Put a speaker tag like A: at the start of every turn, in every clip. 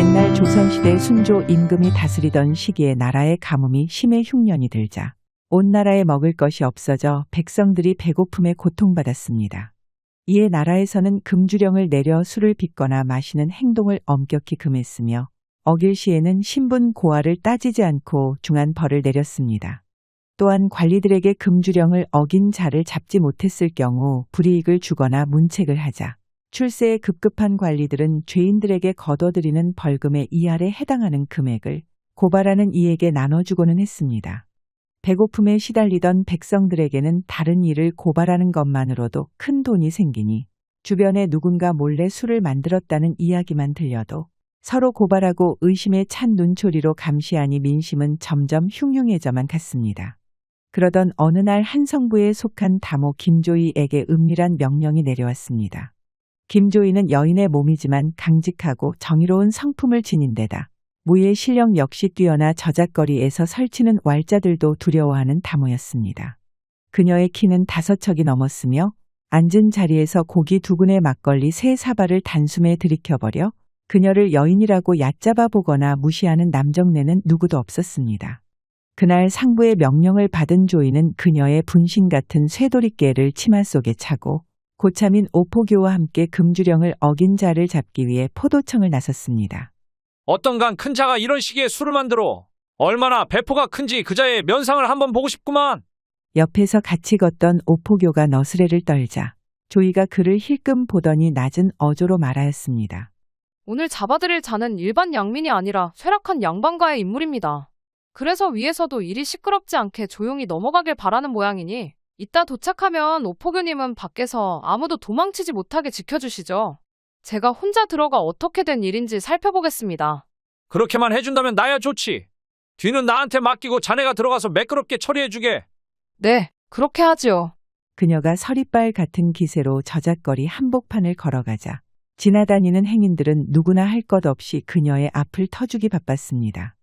A: 옛날 조선시대 순조 임금이 다스리던 시기에 나라의 가뭄이 심해 흉년이 들자 온 나라에 먹을 것이 없어져 백성들이 배고픔에 고통받았습니다. 이에 나라에서는 금주령을 내려 술을 빚거나 마시는 행동을 엄격히 금했으며 어길 시에는 신분 고하를 따지지 않고 중한 벌을 내렸습니다. 또한 관리들에게 금주령을 어긴 자를 잡지 못했을 경우 불이익을 주거나 문책을 하자 출세에 급급한 관리들은 죄인들에게 거둬들이는 벌금의 이하에 해당하는 금액을 고발하는 이에게 나눠주고는 했습니다. 배고픔에 시달리던 백성들에게는 다른 일을 고발하는 것만으로도 큰 돈이 생기니 주변에 누군가 몰래 술을 만들었다는 이야기만 들려도 서로 고발하고 의심에 찬 눈초리로 감시하니 민심은 점점 흉흉해져만 갔습니다. 그러던 어느 날 한 성부에 속한 다모 김조이에게 은밀한 명령이 내려왔습니다. 김조이는 여인의 몸이지만 강직하고 정의로운 성품을 지닌 데다 무예 실력 역시 뛰어나 저작거리에서 설치는 왈자들도 두려워하는 다모였습니다. 그녀의 키는 다섯 척이 넘었으며 앉은 자리에서 고기 두 군의 막걸리 세 사발을 단숨에 들이켜버려 그녀를 여인이라고 얕잡아 보거나 무시하는 남정네는 누구도 없었습니다. 그날 상부의 명령을 받은 조이는 그녀의 분신 같은 쇠도리깨를 치마 속에 차고 고참인 오포교와 함께 금주령을 어긴 자를 잡기 위해 포도청을 나섰습니다.
B: 어떤간 큰 자가 이런 시기에 술을 만들어 얼마나 배포가 큰지 그 자의 면상을 한번 보고 싶구만.
A: 옆에서 같이 걷던 오포교가 너스레를 떨자 조이가 그를 힐끔 보더니 낮은 어조로 말하였습니다.
C: 오늘 잡아들일 자는 일반 양민이 아니라 쇠락한 양반가의 인물입니다. 그래서 위에서도 일이 시끄럽지 않게 조용히 넘어가길 바라는 모양이니 이따 도착하면 오포교님은 밖에서 아무도 도망치지 못하게 지켜주시죠. 제가 혼자 들어가 어떻게 된 일인지 살펴보겠습니다.
B: 그렇게만 해준다면 나야 좋지. 뒤는 나한테 맡기고 자네가 들어가서 매끄럽게 처리해주게.
C: 네, 그렇게 하지요.
A: 그녀가 서리빨 같은 기세로 저작거리 한복판을 걸어가자 지나다니는 행인들은 누구나 할 것 없이 그녀의 앞을 터주기 바빴습니다.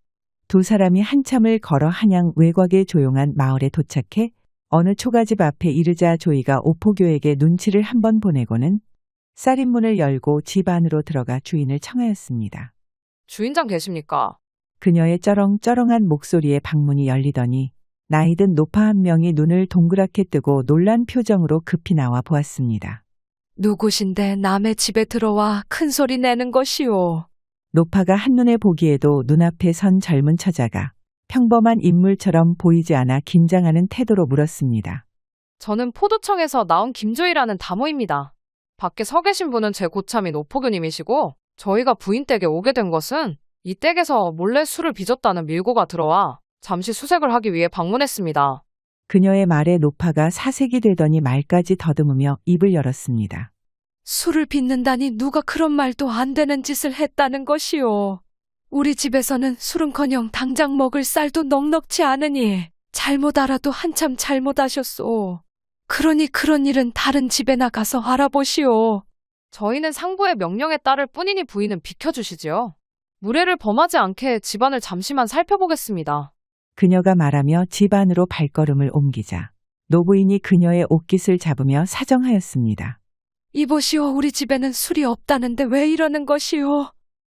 A: 두 사람이 한참을 걸어 한양 외곽의 조용한 마을에 도착해 어느 초가집 앞에 이르자 조이가 오포교에게 눈치를 한번 보내고는 쌀인문을 열고 집 안으로 들어가 주인을 청하였습니다.
C: 주인장 계십니까?
A: 그녀의 쩌렁쩌렁한 목소리에 방문이 열리더니 나이든 노파 한 명이 눈을 동그랗게 뜨고 놀란 표정으로 급히 나와 보았습니다.
C: 누구신데 남의 집에 들어와 큰 소리 내는 것이오.
A: 노파가 한눈에 보기에도 눈앞에 선 젊은 처자가 평범한 인물처럼 보이지 않아 긴장하는 태도로 물었습니다.
C: 저는 포도청에서 나온 김조이라는 다모입니다. 밖에 서 계신 분은 제 고참인 오포교님이시고 저희가 부인 댁에 오게 된 것은 이 댁에서 몰래 술을 빚었다는 밀고가 들어와 잠시 수색을 하기 위해 방문했습니다.
A: 그녀의 말에 노파가 사색이 되더니 말까지 더듬으며 입을 열었습니다.
C: 술을 빚는다니 누가 그런 말도 안 되는 짓을 했다는 것이오. 우리 집에서는 술은커녕 당장 먹을 쌀도 넉넉치 않으니 잘못 알아도 한참 잘못하셨소. 그러니 그런 일은 다른 집에 나가서 알아보시오. 저희는 상부의 명령에 따를 뿐이니 부인은 비켜주시지요. 무례를 범하지 않게 집안을 잠시만 살펴보겠습니다.
A: 그녀가 말하며 집 안으로 발걸음을 옮기자 노부인이 그녀의 옷깃을 잡으며 사정하였습니다.
C: 이보시오, 우리 집에는 술이 없다는데 왜 이러는 것이오?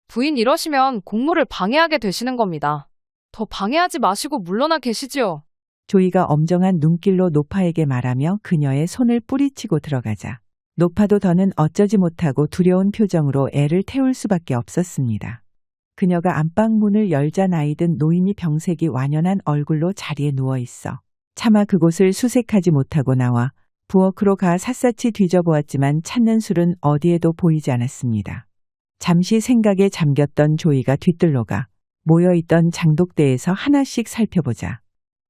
C: 부인 이러시면 공무를 방해하게 되시는 겁니다. 더 방해하지 마시고 물러나 계시지요.
A: 조이가 엄정한 눈길로 노파에게 말하며 그녀의 손을 뿌리치고 들어가자 노파도 더는 어쩌지 못하고 두려운 표정으로 애를 태울 수밖에 없었습니다. 그녀가 안방 문을 열자 나이든 노인이 병색이 완연한 얼굴로 자리에 누워 있어 차마 그곳을 수색하지 못하고 나와 부엌으로 가 샅샅이 뒤져보았지만 찾는 술은 어디에도 보이지 않았습니다. 잠시 생각에 잠겼던 조이가 뒤뜰로가 모여있던 장독대에서 하나씩 살펴보자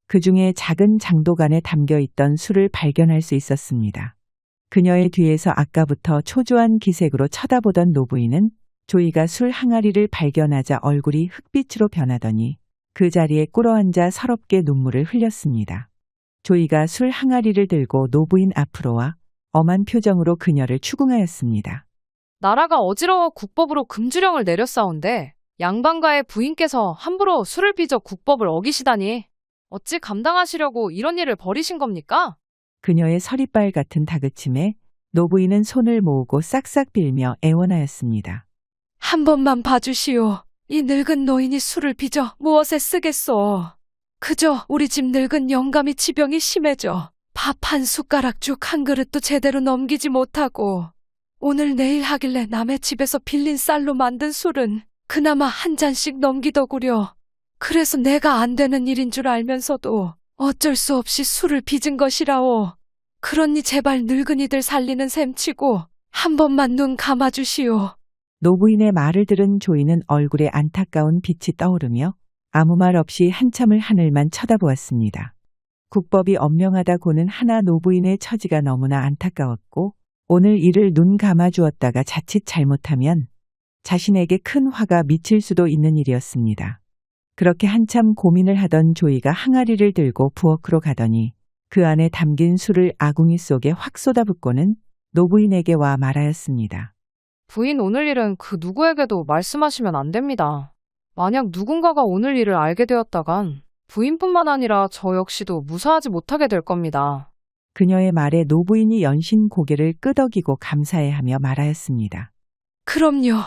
A: 그 중에 작은 장독 안에 담겨 있던 술을 발견할 수 있었습니다. 그녀의 뒤에서 아까부터 초조한 기색으로 쳐다보던 노부인은 조이가 술 항아리를 발견하자 얼굴이 흑빛으로 변하더니 그 자리에 꿇어앉아 서럽게 눈물을 흘렸습니다. 조이가 술 항아리를 들고 노부인 앞으로 와 엄한 표정으로 그녀를 추궁하였습니다.
C: 나라가 어지러워 국법으로 금주령을 내렸사온데 양반가의 부인께서 함부로 술을 빚어 국법을 어기시다니 어찌 감당하시려고 이런 일을 벌이신 겁니까?
A: 그녀의 서리빨 같은 다그침에 노부인은 손을 모으고 싹싹 빌며 애원하였습니다.
C: 한 번만 봐주시오. 이 늙은 노인이 술을 빚어 무엇에 쓰겠소? 그저 우리 집 늙은 영감이 지병이 심해져 밥 한 숟가락 죽 한 그릇도 제대로 넘기지 못하고 오늘 내일 하길래 남의 집에서 빌린 쌀로 만든 술은 그나마 한 잔씩 넘기더구려. 그래서 내가 안 되는 일인 줄 알면서도 어쩔 수 없이 술을 빚은 것이라오. 그러니 제발 늙은이들 살리는 셈치고 한 번만 눈 감아주시오.
A: 노부인의 말을 들은 조이는 얼굴에 안타까운 빛이 떠오르며 아무 말 없이 한참을 하늘만 쳐다보았습니다. 국법이 엄명하다고는 하나 노부인의 처지가 너무나 안타까웠고 오늘 이를 눈 감아 주었다가 자칫 잘못하면 자신에게 큰 화가 미칠 수도 있는 일이었습니다. 그렇게 한참 고민을 하던 조이가 항아리를 들고 부엌으로 가더니 그 안에 담긴 술을 아궁이 속에 확 쏟아붓고는 노부인에게 와 말하였습니다.
D: 부인 오늘 일은 그 누구에게도 말씀하시면 안 됩니다. 만약 누군가가 오늘 일을 알게 되었다간 부인뿐만 아니라 저 역시도 무사하지 못하게 될 겁니다.
A: 그녀의 말에 노부인이 연신 고개를 끄덕이고 감사해하며 말하였습니다.
C: 그럼요.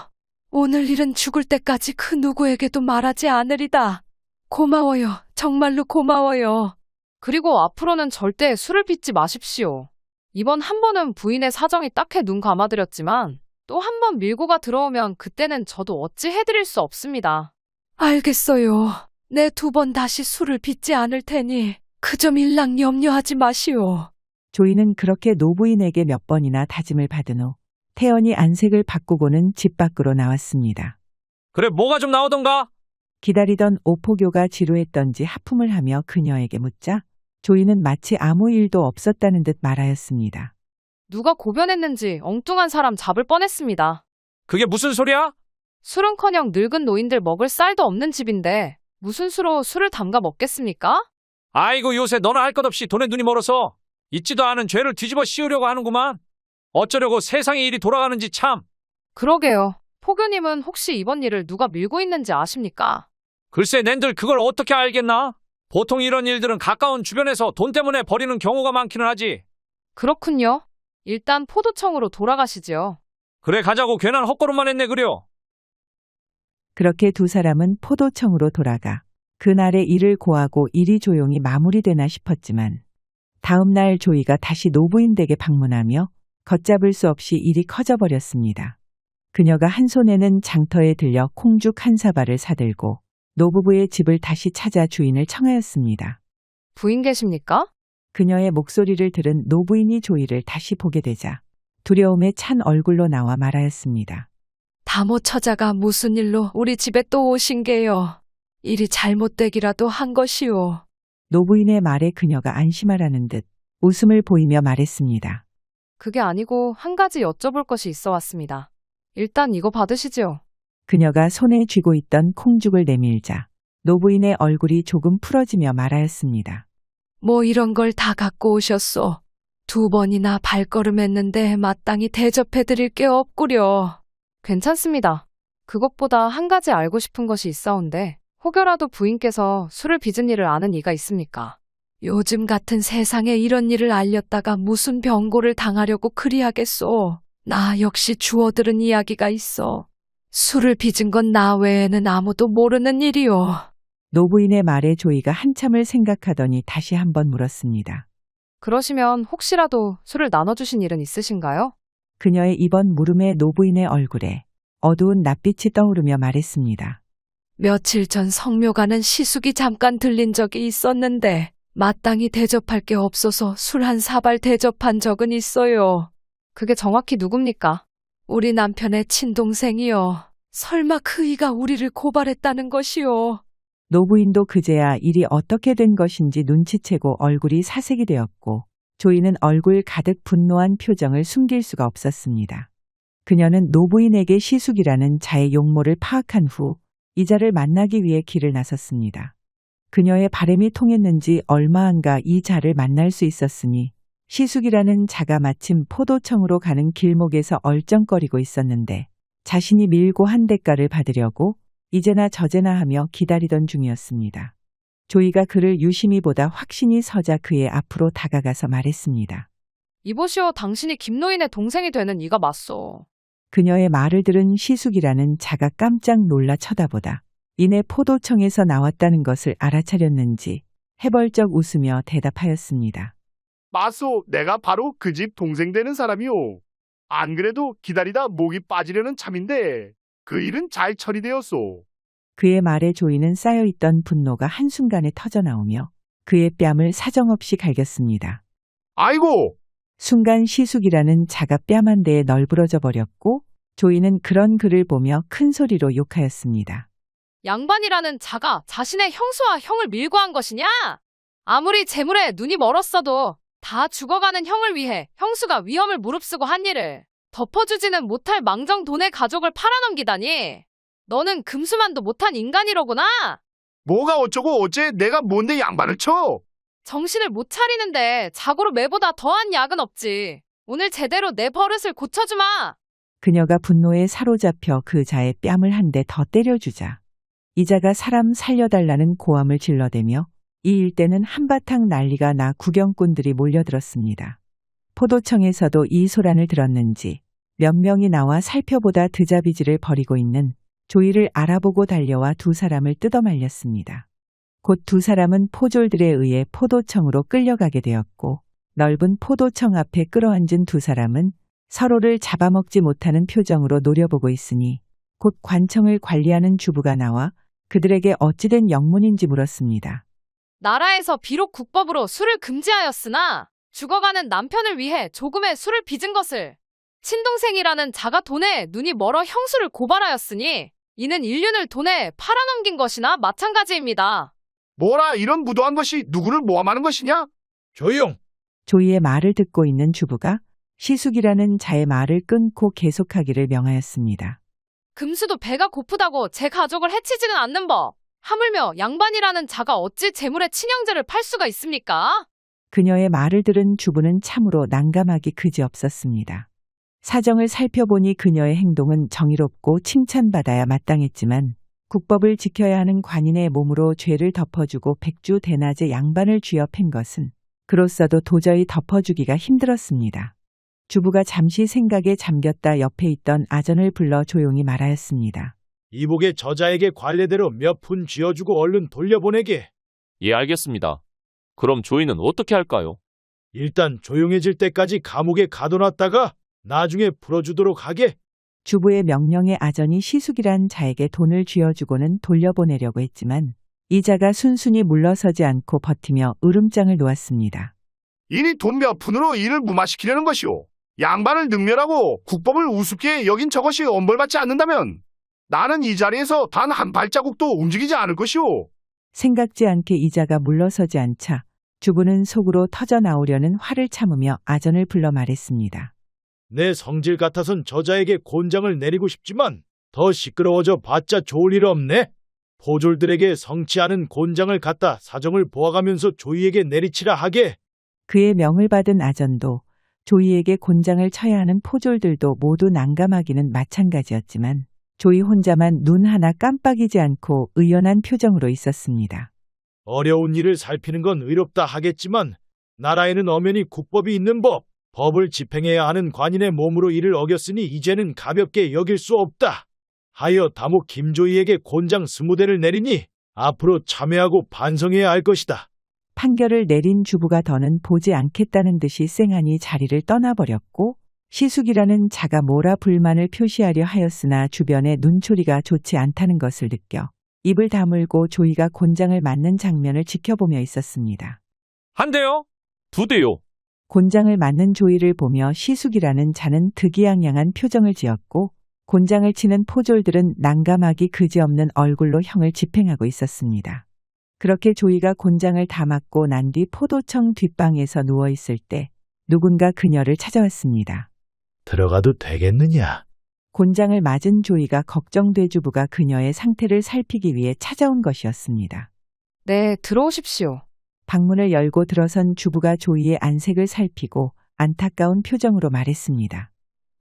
C: 오늘 일은 죽을 때까지 그 누구에게도 말하지 않으리다. 고마워요. 정말로 고마워요.
D: 그리고 앞으로는 절대 술을 빚지 마십시오. 이번 한 번은 부인의 사정이 딱해 눈 감아드렸지만 또 한 번 밀고가 들어오면 그때는 저도 어찌 해드릴 수 없습니다.
C: 알겠어요. 내 두 번 다시 술을 빚지 않을 테니 그 점 일랑 염려하지 마시오.
A: 조이는 그렇게 노부인에게 몇 번이나 다짐을 받은 후 태연이 안색을 바꾸고는 집 밖으로 나왔습니다.
B: 그래 뭐가 좀 나오던가?
A: 기다리던 오포교가 지루했던지 하품을 하며 그녀에게 묻자 조이는 마치 아무 일도 없었다는 듯 말하였습니다.
D: 누가 고변했는지 엉뚱한 사람 잡을 뻔했습니다.
B: 그게 무슨 소리야?
D: 술은커녕 늙은 노인들 먹을 쌀도 없는 집인데 무슨 수로 술을 담가 먹겠습니까?
B: 아이고 요새 너는 할것 없이 돈에 눈이 멀어서 있지도 않은 죄를 뒤집어 씌우려고 하는구만. 어쩌려고 세상의 일이 돌아가는지 참.
D: 그러게요. 포교님은 혹시 이번 일을 누가 밀고 있는지 아십니까?
B: 글쎄 낸들 그걸 어떻게 알겠나? 보통 이런 일들은 가까운 주변에서 돈 때문에 벌이는 경우가 많기는 하지.
D: 그렇군요. 일단 포도청으로 돌아가시지요.
B: 그래 가자고 괜한 헛걸음만 했네 그려.
A: 그렇게 두 사람은 포도청으로 돌아가 그날의 일을 고하고 일이 조용히 마무리되나 싶었지만 다음 날 조이가 다시 노부인 댁에 방문하며 걷잡을 수 없이 일이 커져버렸습니다. 그녀가 한 손에는 장터에 들려 콩죽 한 사발을 사들고 노부부의 집을 다시 찾아 주인을 청하였습니다.
D: 부인 계십니까?
A: 그녀의 목소리를 들은 노부인이 조이를 다시 보게 되자 두려움에 찬 얼굴로 나와 말하였습니다.
C: 다모 처자가 무슨 일로 우리 집에 또 오신 게요. 일이 잘못되기라도 한 것이오.
A: 노부인의 말에 그녀가 안심하라는 듯 웃음을 보이며 말했습니다.
D: 그게 아니고 한 가지 여쭤볼 것이 있어 왔습니다. 일단 이거 받으시지요.
A: 그녀가 손에 쥐고 있던 콩죽을 내밀자 노부인의 얼굴이 조금 풀어지며 말하였습니다.
C: 뭐 이런 걸 다 갖고 오셨소. 두 번이나 발걸음했는데 마땅히 대접해 드릴 게 없구려.
D: 괜찮습니다. 그것보다 한 가지 알고 싶은 것이 있어온데 혹여라도 부인께서 술을 빚은 일을 아는 이가 있습니까?
C: 요즘 같은 세상에 이런 일을 알렸다가 무슨 병고를 당하려고 그리하겠소. 나 역시 주워들은 이야기가 있어. 술을 빚은 건 나 외에는 아무도 모르는 일이오.
A: 노부인의 말에 조이가 한참을 생각하더니 다시 한번 물었습니다.
D: 그러시면 혹시라도 술을 나눠주신 일은 있으신가요?
A: 그녀의 이번 물음에 노부인의 얼굴에 어두운 낯빛이 떠오르며 말했습니다.
C: 며칠 전 성묘 가는 시숙이 잠깐 들린 적이 있었는데 마땅히 대접할 게 없어서 술 한 사발 대접한 적은 있어요.
D: 그게 정확히 누굽니까?
C: 우리 남편의 친동생이요. 설마 그 이가 우리를 고발했다는 것이요.
A: 노부인도 그제야 일이 어떻게 된 것인지 눈치채고 얼굴이 사색이 되었고 조이는 얼굴 가득 분노한 표정을 숨길 수가 없었습니다. 그녀는 노부인에게 시숙이라는 자의 용모를 파악한 후 이자를 만나기 위해 길을 나섰습니다. 그녀의 바램이 통했는지 얼마 안가 이 자를 만날 수 있었으니 시숙이라는 자가 마침 포도청으로 가는 길목에서 얼쩡거리고 있었는데 자신이 밀고 한 대가를 받으려고 이제나 저제나 하며 기다리던 중이었습니다. 조이가 그를 유심히 보다 확신이 서자 그의 앞으로 다가가서 말했습니다.
D: 이보시오 당신이 김노인의 동생이 되는 이가 맞소.
A: 그녀의 말을 들은 시숙이라는 자가 깜짝 놀라 쳐다보다 이내 포도청에서 나왔다는 것을 알아차렸는지 해벌쩍 웃으며 대답하였습니다.
E: 마소, 내가 바로 그 집 동생 되는 사람이오. 안 그래도 기다리다 목이 빠지려는 참인데 그 일은 잘 처리되었소.
A: 그의 말에 조이는 쌓여있던 분노가 한순간에 터져나오며 그의 뺨을 사정없이 갈겼습니다.
E: 아이고,
A: 순간 시숙이라는 자가 뺨한 대에 널브러져 버렸고 조이는 그런 그를 보며 큰 소리로 욕하였습니다.
D: 양반이라는 자가 자신의 형수와 형을 밀고 한 것이냐? 아무리 재물에 눈이 멀었어도 다 죽어가는 형을 위해 형수가 위험을 무릅쓰고 한 일을 덮어주지는 못할 망정 돈의 가족을 팔아넘기다니. 너는 금수만도 못한 인간이로구나.
E: 뭐가 어쩌고 어째 내가 뭔데 양반을 쳐?
D: 정신을 못 차리는데 자고로 매보다 더한 약은 없지. 오늘 제대로 내 버릇을 고쳐주마.
A: 그녀가 분노에 사로잡혀 그 자의 뺨을 한 대 더 때려주자 이자가 사람 살려달라는 고함을 질러대며 이 일대는 한바탕 난리가 나 구경꾼들이 몰려들었습니다. 포도청에서도 이 소란을 들었는지 몇 명이 나와 살펴보다 드자비지를 벌이고 있는 조이를 알아보고 달려와 두 사람을 뜯어말렸습니다. 곧 두 사람은 포졸들에 의해 포도청으로 끌려가게 되었고 넓은 포도청 앞에 끌어앉은 두 사람은 서로를 잡아먹지 못하는 표정으로 노려보고 있으니 곧 관청을 관리하는 주부가 나와 그들에게 어찌된 영문인지 물었습니다.
D: 나라에서 비록 국법으로 술을 금지하였으나 죽어가는 남편을 위해 조금의 술을 빚은 것을 친동생이라는 자가 돈에 눈이 멀어 형수를 고발하였으니 이는 인륜을 돈에 팔아넘긴 것이나 마찬가지입니다.
E: 뭐라 이런 무도한 것이 누구를 모함하는 것이냐?
B: 조용!
A: 조이의 말을 듣고 있는 주부가 시숙이라는 자의 말을 끊고 계속하기를 명하였습니다.
D: 금수도 배가 고프다고 제 가족을 해치지는 않는 법. 하물며 양반이라는 자가 어찌 재물의 친형제를 팔 수가 있습니까?
A: 그녀의 말을 들은 주부는 참으로 난감하기 그지없었습니다. 사정을 살펴보니 그녀의 행동은 정의롭고 칭찬받아야 마땅했지만 국법을 지켜야 하는 관인의 몸으로 죄를 덮어주고 백주 대낮에 양반을 쥐어 팬 것은 그로써도 도저히 덮어주기가 힘들었습니다. 주부가 잠시 생각에 잠겼다 옆에 있던 아전을 불러 조용히 말하였습니다.
F: 이복의 저자에게 관례대로 몇 푼 쥐어주고 얼른 돌려보내게.
G: 예, 알겠습니다. 그럼 조이는 어떻게 할까요?
F: 일단 조용해질 때까지 감옥에 가둬놨다가 나중에 풀어주도록 하게.
A: 주부의 명령에 아전이 시숙이란 자에게 돈을 쥐어주고는 돌려보내려고 했지만 이자가 순순히 물러서지 않고 버티며 으름장을 놓았습니다.
E: 이니 돈 몇 푼으로 일을 무마시키려는 것이오. 양반을 능멸하고 국법을 우습게 여긴 저것이 엄벌받지 않는다면 나는 이 자리에서 단 한 발자국도 움직이지 않을 것이오.
A: 생각지 않게 이자가 물러서지 않자 주부는 속으로 터져 나오려는 화를 참으며 아전을 불러 말했습니다.
F: 내 성질 같아선 저자에게 곤장을 내리고 싶지만 더 시끄러워져 봤자 좋을 일 없네. 포졸들에게 성치 않은 곤장을 갖다 사정을 보아가면서 조이에게 내리치라 하게.
A: 그의 명을 받은 아전도 조이에게 곤장을 쳐야 하는 포졸들도 모두 난감하기는 마찬가지였지만 조이 혼자만 눈 하나 깜빡이지 않고 의연한 표정으로 있었습니다.
F: 어려운 일을 살피는 건 의롭다 하겠지만 나라에는 엄연히 국법이 있는 법, 법을 집행해야 하는 관인의 몸으로 이를 어겼으니 이제는 가볍게 여길 수 없다. 하여 다모 김조이에게 곤장 스무 대를 내리니 앞으로 참회하고 반성해야 할 것이다.
A: 판결을 내린 주부가 더는 보지 않겠다는 듯이 쌩하니 자리를 떠나버렸고 시숙이라는 자가 뭐라 불만을 표시하려 하였으나 주변의 눈초리가 좋지 않다는 것을 느껴 입을 다물고 조이가 곤장을 맞는 장면을 지켜보며 있었습니다.
B: 한 대요?
G: 두 대요.
A: 곤장을 맞는 조이를 보며 시숙이라는 자는 득이양양한 표정을 지었고 곤장을 치는 포졸들은 난감하기 그지없는 얼굴로 형을 집행하고 있었습니다. 그렇게 조이가 곤장을 다 맞고 난 뒤 포도청 뒷방에서 누워 있을 때 누군가 그녀를 찾아왔습니다.
F: 들어가도 되겠느냐?
A: 곤장을 맞은 조이가 걱정돼 주부가 그녀의 상태를 살피기 위해 찾아온 것이었습니다.
D: 네, 들어오십시오.
A: 방문을 열고 들어선 주부가 조이의 안색을 살피고 안타까운 표정으로 말했습니다.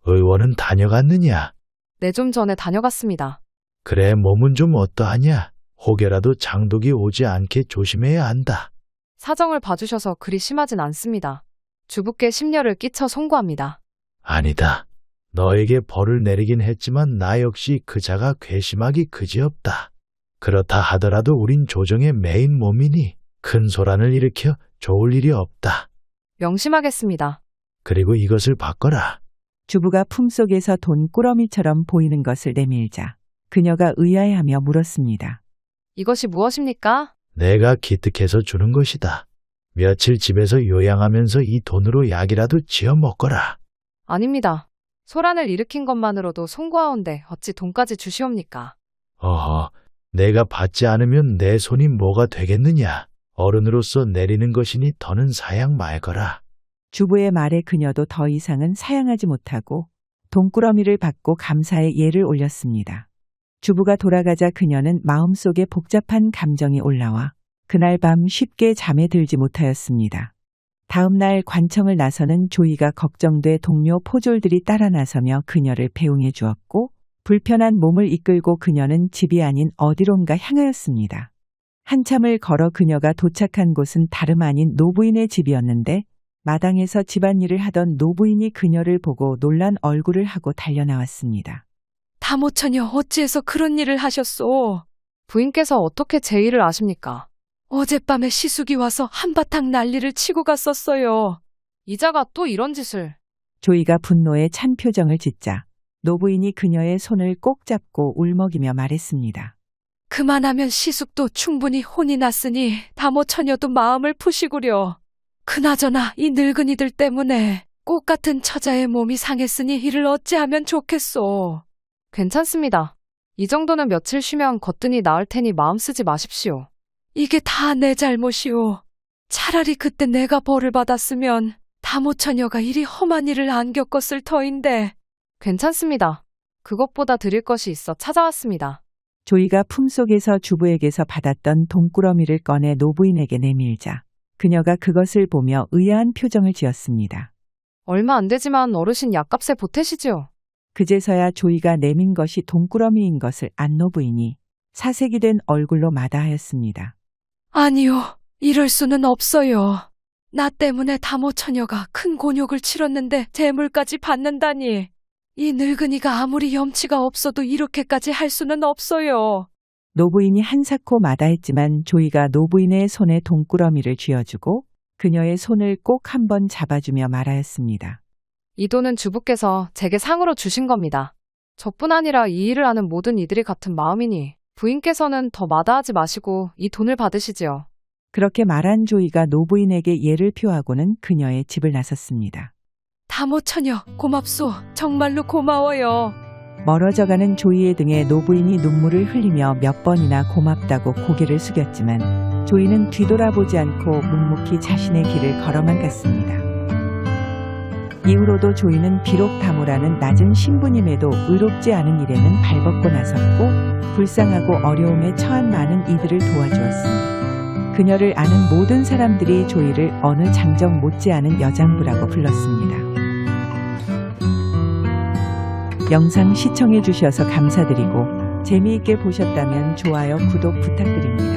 F: 의원은 다녀갔느냐?
D: 네, 좀 전에 다녀갔습니다.
F: 그래, 몸은 좀 어떠하냐? 혹여라도 장독이 오지 않게 조심해야 한다.
D: 사정을 봐주셔서 그리 심하진 않습니다. 주부께 심려를 끼쳐 송구합니다.
F: 아니다. 너에게 벌을 내리긴 했지만 나 역시 그 자가 괘씸하기 그지없다. 그렇다 하더라도 우린 조정의 메인 몸이니 큰 소란을 일으켜 좋을 일이 없다.
D: 명심하겠습니다.
F: 그리고 이것을 바꿔라.
A: 주부가 품속에서 돈 꾸러미처럼 보이는 것을 내밀자 그녀가 의아해하며 물었습니다.
D: 이것이 무엇입니까?
F: 내가 기특해서 주는 것이다. 며칠 집에서 요양하면서 이 돈으로 약이라도 지어 먹거라.
D: 아닙니다. 소란을 일으킨 것만으로도 송구하온데 어찌 돈까지 주시옵니까?
F: 어허, 내가 받지 않으면 내 손이 뭐가 되겠느냐. 어른으로서 내리는 것이니 더는 사양 말거라.
A: 주부의 말에 그녀도 더 이상은 사양하지 못하고 돈꾸러미를 받고 감사의 예를 올렸습니다. 주부가 돌아가자 그녀는 마음속에 복잡한 감정이 올라와 그날 밤 쉽게 잠에 들지 못하였습니다. 다음 날 관청을 나서는 조이가 걱정돼 동료 포졸들이 따라 나서며 그녀를 배웅해 주었고 불편한 몸을 이끌고 그녀는 집이 아닌 어디론가 향하였습니다. 한참을 걸어 그녀가 도착한 곳은 다름 아닌 노부인의 집이었는데 마당에서 집안일을 하던 노부인이 그녀를 보고 놀란 얼굴을 하고 달려나왔습니다.
C: 다모처녀 어찌해서 그런 일을 하셨소?
D: 부인께서 어떻게 제 일을 아십니까?
C: 어젯밤에 시숙이 와서 한바탕 난리를 치고 갔었어요.
D: 이자가 또 이런 짓을.
A: 조이가 분노에 찬 표정을 짓자 노부인이 그녀의 손을 꼭 잡고 울먹이며 말했습니다.
C: 그만하면 시숙도 충분히 혼이 났으니 다모처녀도 마음을 푸시구려. 그나저나 이 늙은이들 때문에 꽃 같은 처자의 몸이 상했으니 이를 어찌하면 좋겠소.
D: 괜찮습니다. 이 정도는 며칠 쉬면 거뜬히 나을 테니 마음 쓰지 마십시오.
C: 이게 다 내 잘못이오. 차라리 그때 내가 벌을 받았으면 다모처녀가 이리 험한 일을 안 겪었을 터인데
D: 괜찮습니다. 그것보다 드릴 것이 있어 찾아왔습니다.
A: 조이가 품속에서 주부에게서 받았던 돈꾸러미를 꺼내 노부인에게 내밀자 그녀가 그것을 보며 의아한 표정을 지었습니다.
D: 얼마 안 되지만 어르신 약값에 보태시지요.
A: 그제서야 조이가 내민 것이 돈꾸러미인 것을 안 노 부인이 사색이 된 얼굴로 마다하였습니다.
C: 아니요, 이럴 수는 없어요. 나 때문에 다모 처녀가 큰 곤욕을 치렀는데 재물까지 받는다니. 이 늙은이가 아무리 염치가 없어도 이렇게까지 할 수는 없어요.
A: 노부인이 한사코 마다했지만 조이가 노부인의 손에 돈꾸러미를 쥐어주고 그녀의 손을 꼭 한번 잡아주며 말하였습니다.
D: 이 돈은 주부께서 제게 상으로 주신 겁니다. 저뿐 아니라 이 일을 하는 모든 이들이 같은 마음이니 부인께서는 더 마다하지 마시고 이 돈을 받으시지요.
A: 그렇게 말한 조이가 노부인에게 예를 표하고는 그녀의 집을 나섰습니다.
C: 다모처녀, 고맙소. 정말로 고마워요.
A: 멀어져가는 조이의 등에 노부인이 눈물을 흘리며 몇 번이나 고맙다고 고개를 숙였지만 조이는 뒤돌아보지 않고 묵묵히 자신의 길을 걸어만 갔습니다. 이후로도 조이는 비록 다모라는 낮은 신부님에도 의롭지 않은 일에는 발벗고 나섰고 불쌍하고 어려움에 처한 많은 이들을 도와주었습니다. 그녀를 아는 모든 사람들이 조이를 어느 장정 못지않은 여장부라고 불렀습니다. 영상 시청해 주셔서 감사드리고 재미있게 보셨다면 좋아요, 구독 부탁드립니다.